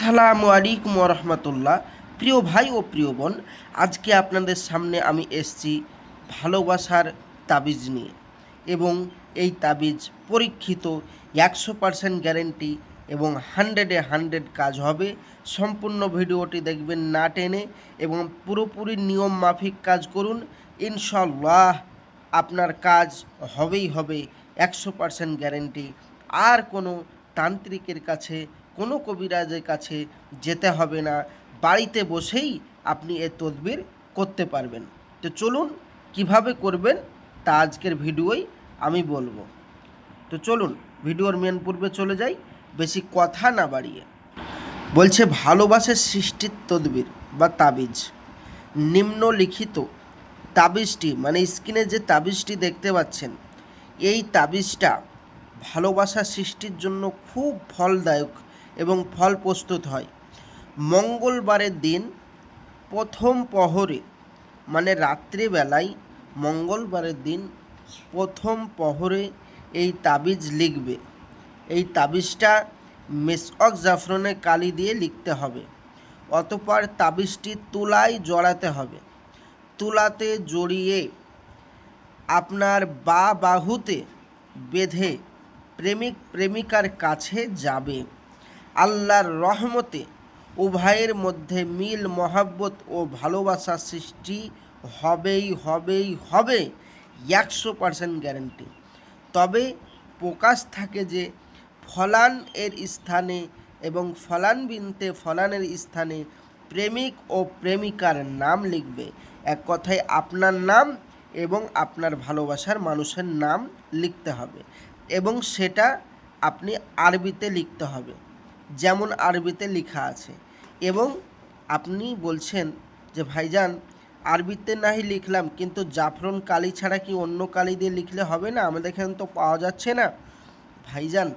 আসসালামু আলাইকুম রহমতুল্লাহ। প্রিয় ভাই ও প্রিয় বোন, আজকে আপনাদের সামনে আমি এসছি ভালোবাসার তাবিজ নিয়ে এবং এই তাবিজ পরীক্ষিত একশো পার্সেন্ট গ্যারেন্টি এবং হান্ড্রেডে হান্ড্রেড কাজ হবে। সম্পূর্ণ ভিডিওটি দেখবেন না টেনে এবং পুরোপুরি নিয়ম মাফিক কাজ করুন। ইনশাল্লাহ আপনার কাজ হবেই হবে একশো পার্সেন্ট গ্যারেন্টি আর কোনো তান্ত্রিকের কাছে কোনো কবিরাজের কাছে যেতে হবে না। বাড়িতে বসেই আপনি এ তদবির করতে পারবেন। তো চলুন কীভাবে করবেন তা আজকের ভিডিওই আমি বলব। তো চলুন ভিডিওর মেন পূর্বে চলে যাই। বেশি কথা না বাড়িয়ে। বলছে ভালোবাসার সৃষ্টির তদবির বা তাবিজ। নিম্নলিখিত তাবিজটি মানে স্ক্রিনে যে তাবিজটি দেখতে পাচ্ছেন, এই তাবিজটা ভালোবাসা সৃষ্টির জন্য খুব ফলদায়ক এবং ফল প্রস্তুত হয়। মঙ্গলবারের দিন প্রথম প্রহরে মানে রাত্রিবেলায় মঙ্গলবারের দিন প্রথম প্রহরে এই তাবিজ লিখবে। এই তাবিজটা মেসক জাফরনে কালি দিয়ে লিখতে হবে। অতপর তাবিজটি তুলায় জড়াতে হবে। তুলাতে জড়িয়ে আপনার বা বাহুতে বেঁধে প্রেমিক প্রেমিকার কাছে যাবে। আল্লাহর রহমতে উভয়ের মধ্যে মিল, মহাব্বত ও ভালোবাসা সৃষ্টি হবেই হবেই, হবে একশো পার্সেন্ট গ্যারেন্টি তবে প্রকাশ থাকে যে ফলান এর স্থানে এবং ফলান বিনতে ফলানের স্থানে প্রেমিক ও প্রেমিকার নাম লিখবে। এক কথায় আপনার নাম এবং আপনার ভালোবাসার মানুষের নাম লিখতে হবে এবং সেটা আপনি আরবিতে লিখতে হবে। যেমন আরবিতে লেখা আছে। এবং আপনি বলছেন যে, ভাইজান, আরবিতে নাহি লিখলাম, কিন্তু জাফরন কালি ছাড়া কি অন্য কালি দিয়ে লিখলে হবে না? আমাদের এখানে তো পাওয়া যাচ্ছে না। ভাইজান,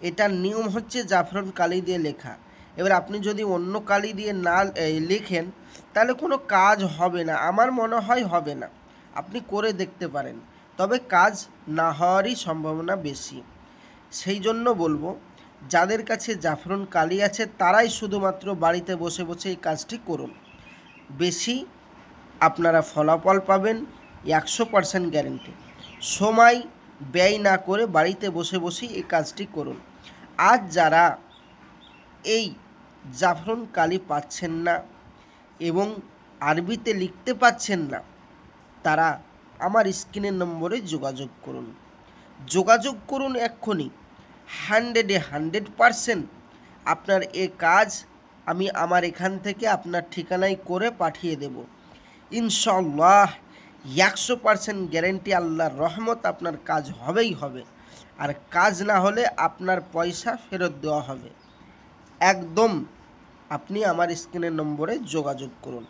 এটার নিয়ম হচ্ছে জাফরন কালি দিয়ে লেখা। এবার আপনি যদি অন্য কালি দিয়ে না লেখেন, তাহলে কোনো কাজ হবে না। আমার মনে হয় হবে না। আপনি করে দেখতে পারেন। তবে কাজ না হওয়ারই সম্ভাবনা বেশি। সেই জন্য বলব যাদের কাছে জাফরন কালি আছে, তারাই শুধুমাত্র বাড়িতে বসে বসে এই কাজটি করুন। বেশি আপনারা ফলাফল পাবেন একশো পার্সেন্ট গ্যারেন্টি। সময় ব্যয় না করে বাড়িতে বসে বসেই এই কাজটি করুন। আজ যারা এই জাফরন কালি পাচ্ছেন না এবং আরবিতে লিখতে পাচ্ছেন না, তারা আমার স্ক্রিনের নম্বরে যোগাযোগ করুন। যোগাযোগ করুন এক্ষুনি হান্ড্রেডে হান্ড্রেড পারসেন্ট আপনার এ কাজ আমি আমার এখান থেকে আপনার ঠিকানায় করে পাঠিয়ে দেব। ইনশাল্লাহ একশো পারসেন্ট গ্যারেন্টি আল্লাহর রহমত আপনার কাজ হবেই হবে। আর কাজ না হলে আপনার পয়সা ফেরত দেওয়া হবে। একদম আপনি আমার স্ক্রিনের নম্বরে যোগাযোগ করুন।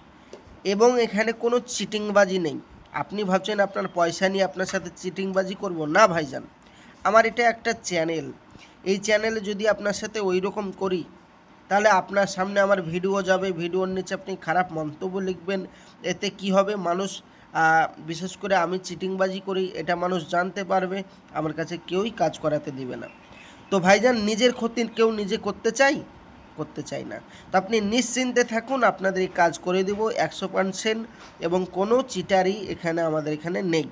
এবং এখানে কোনো চিটিংবাজি নেই। আপনি ভাবছেন আপনার পয়সা নিয়ে আপনার সাথে চিটিংবাজি করব। না ভাইজান, আমার এটা একটা চ্যানেল। এই চ্যানেলে যদি আপনার সাথে ওই রকম করি, তাহলে আপনার সামনে আমার ভিডিও যাবে। ভিডিওর নিচে আপনি খারাপ মন্তব্য লিখবেন। এতে কি হবে? মানুষ বিশেষ করে আমি চিটিংবাজি করি, এটা মানুষ জানতে পারবে। আমার কাছে কেউই কাজ করাতে দিবে না। তো ভাইজান, নিজের ক্ষতি কেউ নিজে করতে চাই? করতে চাই না। তো আপনি নিশ্চিন্তে থাকুন, আপনাদের এই কাজ করে দেব একশো পার্সেন্ট এবং কোনো চিটারি এখানে আমাদের এখানে নেই।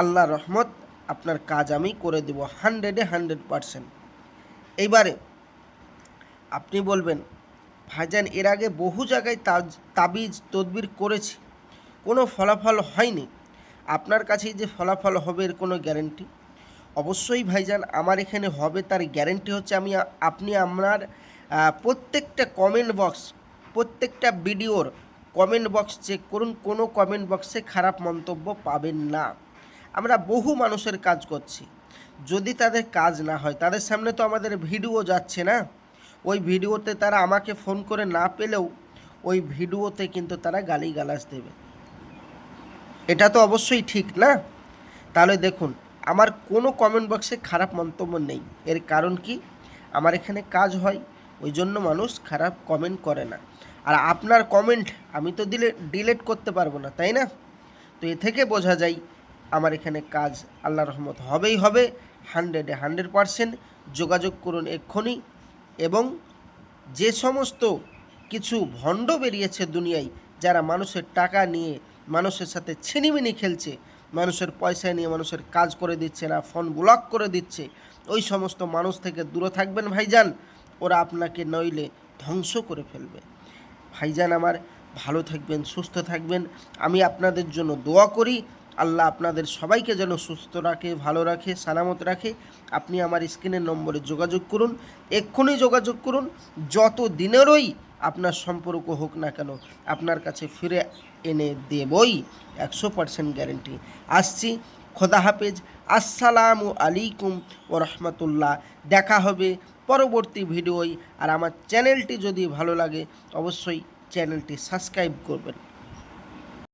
আল্লাহ রহমত, আপনার কাজ আমি করে দেব হান্ড্রেডে হান্ড্রেড পার্সেন্ট এইবারে আপনি বলবেন, ভাইজান, এর আগে বহু জায়গায় তাজ, তাবিজ তদবির করেছি। কোনো ফলাফল হয়নি। আপনার কাছেই যে ফলাফল হবে এর কোনো গ্যারেন্টি? অবশ্যই ভাইজান, আমার এখানে হবে, তার গ্যারেন্টি হচ্ছে আমি আপনি আপনার প্রত্যেকটা কমেন্ট বক্স প্রত্যেকটা ভিডিওর কমেন্ট বক্স চেক করুন, কোনো কমেন্ট বক্সে খারাপ মন্তব্য পাবেন না। আমরা বহু মানুষের কাজ করছি। যদি তাদের কাজ না হয়, তাদের সামনে তো আমাদের ভিডিও যাচ্ছে না। ওই ভিডিওতে তারা আমাকে ফোন করে না পেলেও ওই ভিডিওতে কিন্তু তারা গালিগালাজ দেবে। এটা তো অবশ্যই ঠিক না? তাহলে দেখুন, আমার কোনো কমেন্ট বক্সে খারাপ মন্তব্য নেই। এর কারণ কি? আমার এখানে কাজ হয়, ওই জন্য মানুষ খারাপ কমেন্ট করে না। আর আপনার কমেন্ট আমি তো দিলে ডিলেট করতে পারব না, তাই না? তো এ থেকে বোঝা যায় আমার এখানে কাজ আল্লাহ রহমত হবেই হবে হান্ড্রেডে হান্ড্রেড পারসেন্ট যোগাযোগ করুন এক্ষুনি এবং যে সমস্ত কিছু ভণ্ড বেরিয়েছে দুনিয়ায়, যারা মানুষের টাকা নিয়ে মানুষের সাথে ছিনিমিনি খেলছে, মানুষের পয়সা নিয়ে মানুষের কাজ করে দিচ্ছে না ফোন ব্লক করে দিচ্ছে, ওই সমস্ত মানুষ থেকে দূরে থাকবেন ভাইজান, ওরা আপনাকে নইলে ধ্বংস করে ফেলবে। ভাইজান আমার ভালো থাকবেন, সুস্থ থাকবেন, আমি আপনাদের জন্য দোয়া করি আল্লাহ আপনাদের সবাইকে যেন সুস্থ রাখে, ভালো রাখে, সালামত রাখে। আপনি আমার স্ক্রিনের নম্বরে যোগাযোগ করুন, এক্ষুনি যোগাযোগ করুন। যত দিনেরই আপনার সম্পর্ক হোক না কেন, আপনার কাছে ফিরে এনে দেবই একশো পার্সেন্ট গ্যারেন্টি। আসছি, খোদা হাফেজ। আসসালামু আলাইকুম ও রহমতুল্লাহ। দেখা হবে পরবর্তী ভিডিওয়। আর আমার চ্যানেলটি যদি ভালো লাগে, অবশ্যই চ্যানেলটি সাবস্ক্রাইব করবেন।